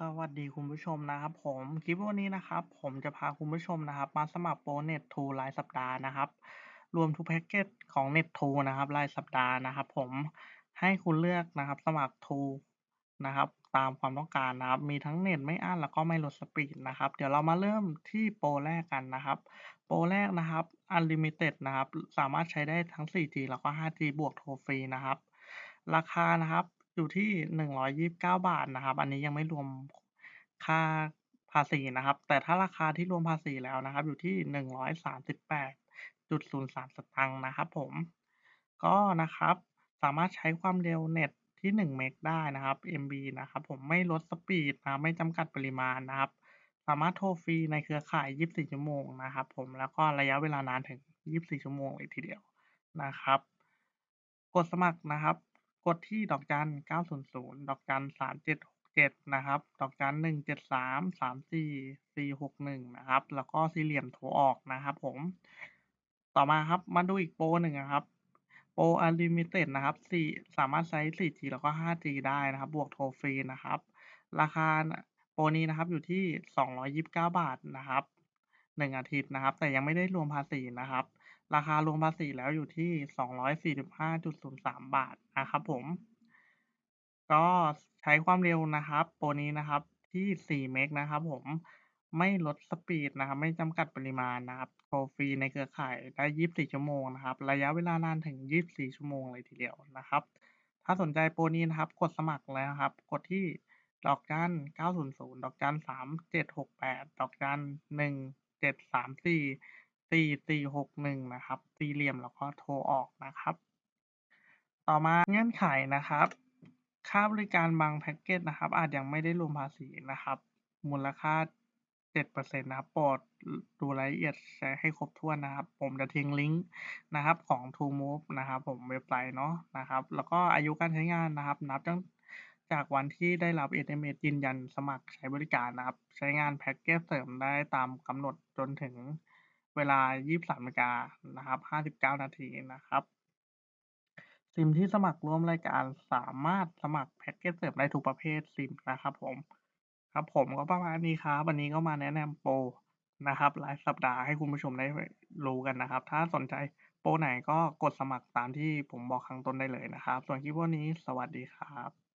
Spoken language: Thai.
สวัสดีคุณผู้ชมนะครับผม คลิปวันนี้นะครับ ผมจะพาคุณผู้ชมนะครับ มาสมัครโปรเน็ตทูรายสัปดาห์นะครับ รวมทุกแพ็กเกจของเน็ตทูนะครับรายสัปดาห์นะครับผมให้คุณเลือกนะครับสมัครทูนะครับตามความต้องการนะครับ มีทั้งเน็ตไม่อั้นแล้วก็ไม่ลดสปีดนะครับ เดี๋ยวเรามาเริ่มที่โปรแรกกันนะครับ โปรแรกนะครับ Unlimited นะครับ สามารถใช้ได้ทั้ง 4G แล้วก็ 5G บวกโทรฟรีนะครับ ราคานะครับ อยู่ที่ 129 บาทนะครับ อันนี้ยังไม่รวมค่าภาษีนะครับ แต่ถ้าราคาที่รวมภาษีแล้วนะครับ อยู่ที่ 138.03 สตางค์นะครับผม ก็นะครับสามารถใช้ความเร็วเน็ตที่ 1 เมกได้นะครับ MB นะครับ ผมไม่ลดสปีดนะไม่จำกัดปริมาณนะครับ สามารถโทรฟรีในเครือข่าย 24 ชั่วโมงนะครับ ผมแล้วก็ระยะเวลานานถึง 24 ชั่วโมงเลยทีเดียวนะครับ กดสมัครนะครับ กดที่ดอกจัน900ดอกจัน3767นะครับ ดอกจัน173 34 461นะครับ แล้วก็สี่เหลี่ยมโทรออกนะครับ ผม ต่อมาครับมาดูอีกโปรหนึ่งนะครับโปร Unlimited นะครับ4สามารถใช้ 4G แล้วก็ 5G ได้นะครับ บวกโทรฟรีนะครับ ราคาโปรนี้นะครับอยู่ที่ 229 บาทนะครับ 1 อาทิตย์นะครับ แต่ยังไม่ได้รวมภาษีนะครับ ราคารวมภาษีแล้วอยู่ที่245.03บาทนะครับผม ก็ใช้ความเร็วนะครับโปรนี้นะครับที่4เมกนะครับผมไม่ลดสปีดนะครับ ไม่จำกัดปริมาณนะครับโทรฟรีในเครือข่ายได้24ชั่วโมงนะครับ ระยะเวลานานถึง24ชั่วโมงเลยทีเดียวนะครับ ถ้าสนใจโปรนี้นะครับ กดสมัครเลยนะครับ กดที่ดอกจัน900 ดอกจัน 3768 ดอกจัน 1734 4461นะครับสี่เหลี่ยมแล้วก็โทรออกนะครับ ต่อมาเงื่อนไขนะครับ ค่าบริการบางแพ็กเกจนะครับ อาจยังไม่ได้รวมภาษีนะครับ มูลค่า7%นะครับโปรดดูรายละเอียดใช้ให้ครบถ้วนนะครับ ผมจะทิ้งลิงก์นะครับของ TrueMove นะครับ ผมเว็บไซต์เนาะนะครับ แล้วก็อายุการใช้งานนะครับ นับตั้งจากวันที่ได้รับ SMS ยืนยันสมัครใช้บริการนะครับ ใช้งานแพ็กเกจเสริมได้ตามกำหนดจนถึง เวลา 23นาฬิกานะครับ 59 นาทีนะครับ ซิมที่สมัครร่วมรายการสามารถสมัครแพ็กเกจเสริมได้ทุกประเภทซิมนะครับผมครับผมก็ประมาณนี้ครับวันนี้ก็มาแนะนำโปรนะครับรายสัปดาห์ให้คุณผู้ชมได้รู้กันนะครับ ถ้าสนใจโปรไหนก็กดสมัครตามที่ผมบอกข้างต้นได้เลยนะครับ ส่วนคลิปวันนี้สวัสดีครับ